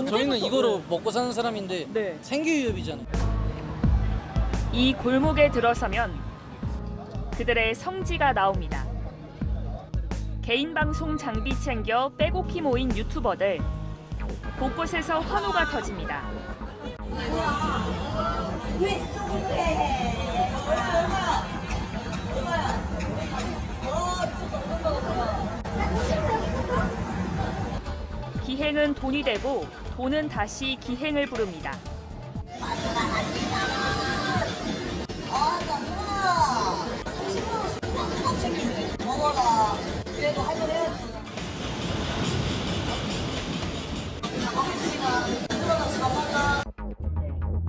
저희는 이거로 먹고 사는 사람인데 네. 생계 위협이잖아요. 이 골목에 들어서면 그들의 성지가 나옵니다. 개인 방송 장비 챙겨 빼곡히 모인 유튜버들. 곳곳에서 환호가 터집니다. 기행은 돈이 되고 돈은 다시 기행을 부릅니다.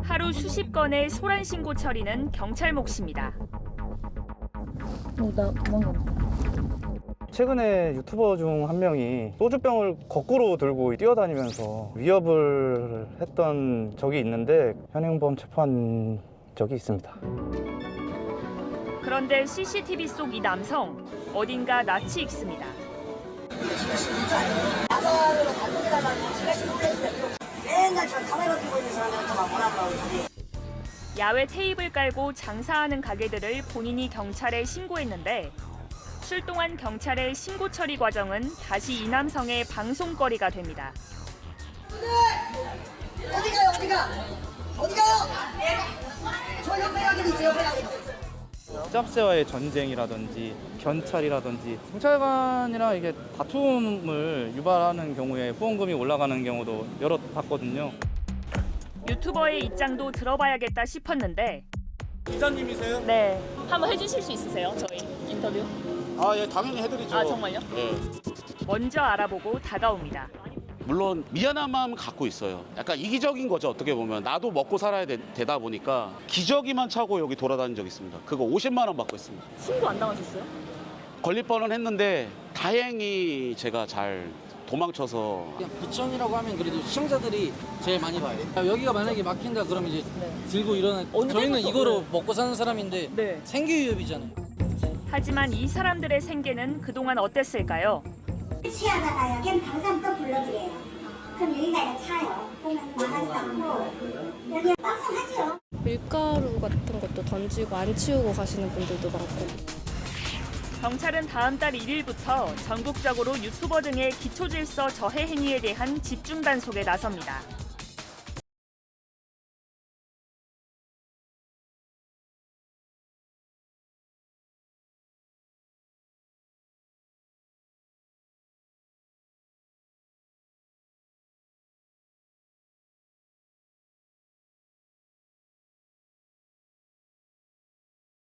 하루 수십 건의 소란 신고 처리는 경찰 몫입니다. 최근에 유튜버 중 한 명이 소주병을 거꾸로 들고 뛰어다니면서 위협을 했던 적이 있는데 현행범 체포한 적이 있습니다. 그런데 CCTV 속 이 남성 어딘가 낯이 익습니다. 야외 테이블 깔고 장사하는 가게들을 본인이 경찰에 신고했는데 출동한 경찰의 신고 처리 과정은 다시 이 남성의 방송거리가 됩니다. 어디 가요 어디 가? 어디 가요? 저 옆에 가게 있어요 옆에 짭새와의 전쟁이라든지 견찰이라든지 경찰관이랑 이게 다툼을 유발하는 경우에 후원금이 올라가는 경우도 여러 봤거든요. 유튜버의 입장도 들어봐야겠다 싶었는데 기자님이세요? 네 한번 해주실 수 있으세요 저희 인터뷰? 아, 예, 당연히 해드리죠. 아 정말요? 예. 먼저 알아보고 다가옵니다. 물론 미안한 마음 갖고 있어요. 약간 이기적인 거죠 어떻게 보면 나도 먹고 살아야 되, 다 보니까 기저귀만 차고 여기 돌아다닌 적 있습니다. 그거 50만 원 받고 있습니다. 신고 안 당하셨어요? 걸릴 뻔은 했는데 다행히 제가 잘 도망쳐서 그냥 구청이라고 하면 그래도 시청자들이 제일 많이 봐요. 여기가 만약에 막힌다 그러면 이제 들고 일어나. 저희는 이거로 먹고 사는 사람인데 네. 생계 위협이잖아요. 하지만 이 사람들의 생계는 그동안 어땠을까요? 취하다가 여긴 방송 또 불러드려요. 그럼 여기가 차요. 보면 나가지도 않고 여기 방송하죠. 밀가루 같은 것도 던지고 안 치우고 가시는 분들도 많고 경찰은 다음 달 1일부터 전국적으로 유튜버 등의 기초질서 저해 행위에 대한 집중 단속에 나섭니다.